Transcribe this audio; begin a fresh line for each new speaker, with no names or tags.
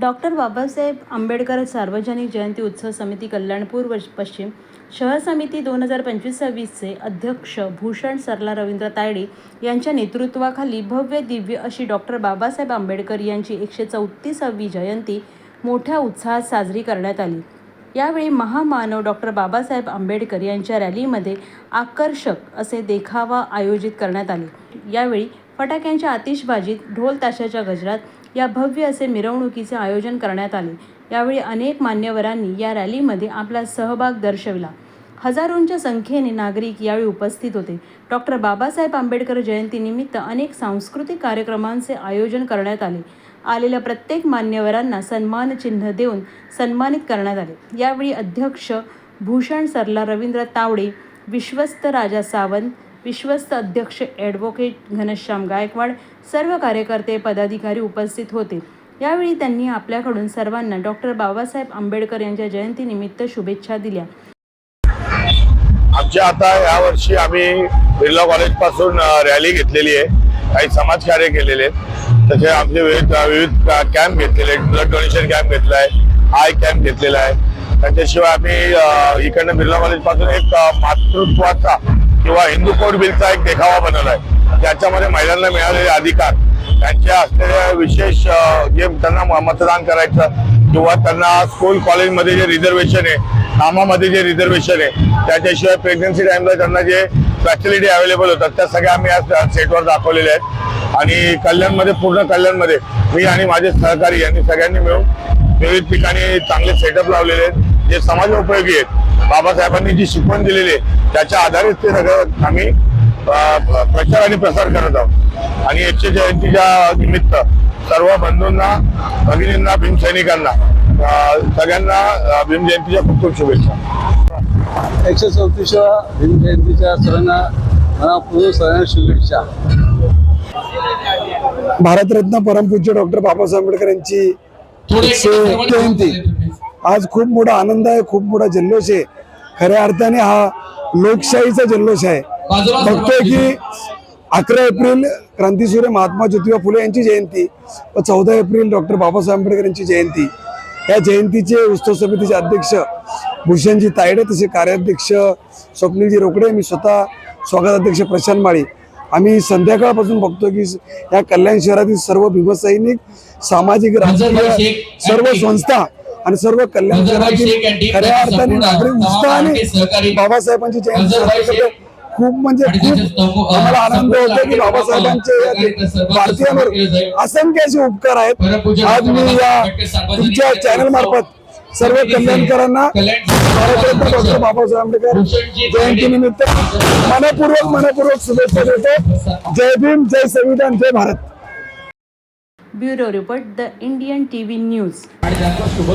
Doctor Babasaheb Ambedkar सार्वजनिक जयंती उत्सव समिती कल्याणपूर व पश्चिम. शहर समिती दोन हजार पंचवीस सव्वीसचे अध्यक्ष भूषण सरला रवींद्र तायडे यांच्या नेतृत्वाखाली भव्य दिव्य अशी डॉक्टर बाबासाहेब आंबेडकर यांची एकशे चौतीसावी जयंती मोठ्या उत्साहात साजरी करण्यात आली. यावेळी महामानव डॉक्टर बाबासाहेब आंबेडकर यांच्या रॅलीमध्ये आकर्षक असे देखावा आयोजित करण्यात आले. यावेळी फटाक्यांच्या आतिषबाजीत ढोल ताशाच्या गजरात या भव्य असे मिरवणुकीचे आयोजन करण्यात आले. यावेळी अनेक मान्यवरांनी या रॅलीमध्ये आपला सहभाग दर्शविला. हजारोंच्या संख्येने नागरिक यावेळी उपस्थित होते. डॉक्टर बाबासाहेब आंबेडकर जयंतीनिमित्त अनेक सांस्कृतिक कार्यक्रमांचे आयोजन करण्यात आले. आलेल्या प्रत्येक मान्यवरांना सन्मानचिन्ह देऊन सन्मानित करण्यात आले. यावेळी अध्यक्ष भूषण सरला रवींद्र तावडे विश्वस्त राजा सावंत विश्वस्त अध्यक्ष ॲडव्होकेट घनश्याम गायकवाड सर्व कार्यकर्ते पदाधिकारी उपस्थित होते. यावेळी त्यांनी आपल्याकडून सर्वांना डॉक्टर बाबासाहेब आंबेडकर यांच्या जयंतीनिमित्त शुभेच्छा दिल्या.
आमच्या आता यावर्षी आम्ही बिर्ला कॉलेजपासून रॅली घेतलेली आहे. काही समाजकार्य केलेले आहेत. तसे आमचे विविध विविध कॅम्प घेतलेले आहेत. ब्लड डोनेशन कॅम्प घेतला आहे. आय कॅम्प घेतलेला आहे. त्याच्याशिवाय आम्ही इकडनं बिर्ला कॉलेजपासून एक मातृत्वाचा किंवा हिंदू कोड बिलचा एक देखावा बनवला आहे ज्याच्यामध्ये महिलांना मिळालेले अधिकार त्यांच्या असलेल्या विशेष जे त्यांना म- मतदान करायचं किंवा त्यांना स्कूल कॉलेजमध्ये जे रिझर्वेशन आहे कामामध्ये जे रिझर्वेशन आहे त्याच्याशिवाय प्रेग्नन्सी टाईमला त्यांना जे फॅसिलिटी अवेलेबल होतात त्या सगळ्या आम्ही या सेटवर दाखवलेल्या आहेत. आणि कल्याणमध्ये पूर्ण कल्याणमध्ये मी आणि माझे सहकारी यांनी सगळ्यांनी मिळून विविध ठिकाणी चांगले सेटअप लावलेले आहेत जे समाज उपयोगी आहेत. बाबासाहेबांनी जी शिकवण दिलेली आहे त्याच्या आधारित ते सगळं आम्ही प्रचार आणि प्रसार करत आहोत. आणि एकशे जयंतीच्या निमित्त सर्व बंधूंना भगिनींना भीमसैनिकांना सगळ्यांना भीम जयंतीच्या खूप खूप शुभेच्छा.
एकशे चौतीसव्या भीम जयंतीच्या सर्वांना मनापूर्वक सर्वांना शुभेच्छा.
भारतरत्न परमपूज्य डॉक्टर बाबासाहेब आंबेडकर यांची जयंती आज खूप मोठा आनंद आहे खूप मोठा जल्लोष आहे. खऱ्या अर्थाने हा लोकशाहीचा जल्लोष आहे. बघतोय की अकरा एप्रिल क्रांतीसूर्य महात्मा ज्योतिबा फुले यांची जयंती व चौदा एप्रिल डॉक्टर बाबासाहेब आंबेडकर यांची जयंती. या जयंतीचे उत्सव समितीचे अध्यक्ष भूषणजी तायडे तसे कार्याध्यक्ष स्वप्नीलजी रोकडे मी स्वतः स्वागताध्यक्ष प्रशांत माळी. आम्ही संध्याकाळपासून बघतो की या कल्याण शहरातील सर्व भीमसैनिक सामाजिक राजकीय सर्व संस्था आणि सर्व कल्याण शहरातील खऱ्या अर्थाने नागरिक उत्साहाने बाबासाहेबांची जयंती खूप म्हणजे खूप आम्हाला आनंद होतो की बाबासाहेबांचे भारतीयांवर असंख्य असे उपकार आहेत. आज मी या तुमच्या चॅनल मार्फत सर्व कल्याणकरांना भारतरत्न डॉक्टर बाबासाहेब आंबेडकर जयंती निमित्त मनपूर्वक मनपूर्वक शुभेच्छा देतो. जय भीम जय संविधान जय Bharat.
Bureau report the Indian T V news.
आणि त्यांचा शुभ